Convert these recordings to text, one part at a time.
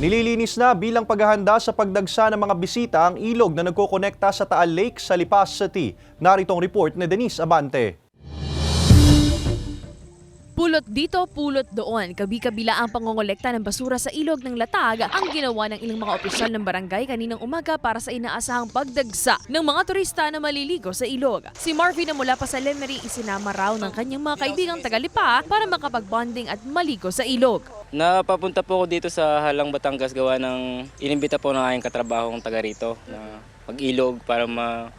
Nililinis na bilang paghahanda sa pagdagsa ng mga bisita ang ilog na nagkokonekta sa Taal Lake sa Lipas City. Narito ang report ni Denise Abante. Pulot dito, pulot doon. Kabi-kabila ang pangongolekta ng basura sa ilog ng Latag ang ginawa ng ilang mga opisyal ng barangay kaninang umaga para sa inaasahang pagdagsa ng mga turista na maliligo sa ilog. Si Marvin na mula pa sa Lemery isinama raw ng kanyang mga kaibigang tagalipa para makapag-bonding at maligo sa ilog. Napapunta po ako dito sa Halang Batangas gawa ng inimbita po ng aking katrabahong taga rito na mag-ilog para ma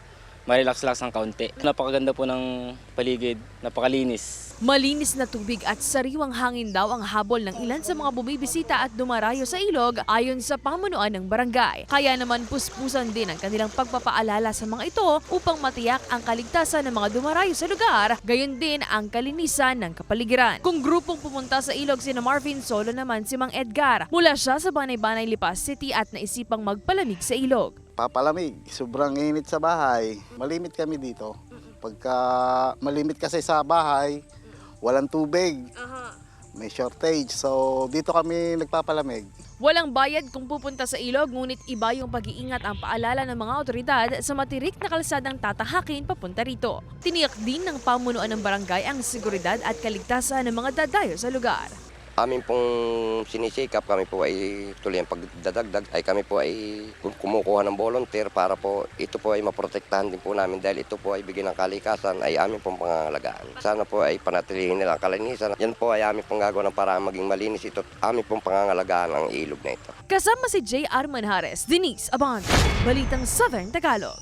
ma-relax-relax ng kaunti. Napakaganda po ng paligid, napakalinis. Malinis na tubig at sariwang hangin daw ang habol ng ilan sa mga bumibisita at dumarayo sa ilog ayon sa pamunuan ng barangay. Kaya naman puspusan din ang kanilang pagpapaalala sa mga ito upang matiyak ang kaligtasan ng mga dumarayo sa lugar, gayon din ang kalinisan ng kapaligiran. Kung grupong pumunta sa ilog sina Marvin Solo naman si Mang Edgar. Mula siya sa Banay-Banay Lipas City at naisipang magpalamig sa ilog. Papalamig. Sobrang init sa bahay. Malimit kami dito. Pagka malimit kasi sa bahay, walang tubig. May shortage. So dito kami nagpapalamig. Walang bayad kung pupunta sa ilog ngunit iba yung pag-iingat ang paalala ng mga otoridad sa matirik na kalsadang tatahakin papunta rito. Tiniyak din ng pamunuan ng barangay ang seguridad at kaligtasan ng mga dadayo sa lugar. Amin pong sinisikap, kami po ay tuloy ang pagdadagdag, ay kami po ay kumukuha ng volunteer para po ito po ay maprotektahan din po namin dahil ito po ay bigyan ng kalikasan ay amin pong pangangalagaan. Sana po ay panatilihin nila ang kalinisan. Yan po ay amin pong gagawa ng parang maging malinis ito. Amin pong pangangalagaan ang ilog na ito. Kasama si J.R. Manhares, Denise Abante, Balitang Southern Tagalog.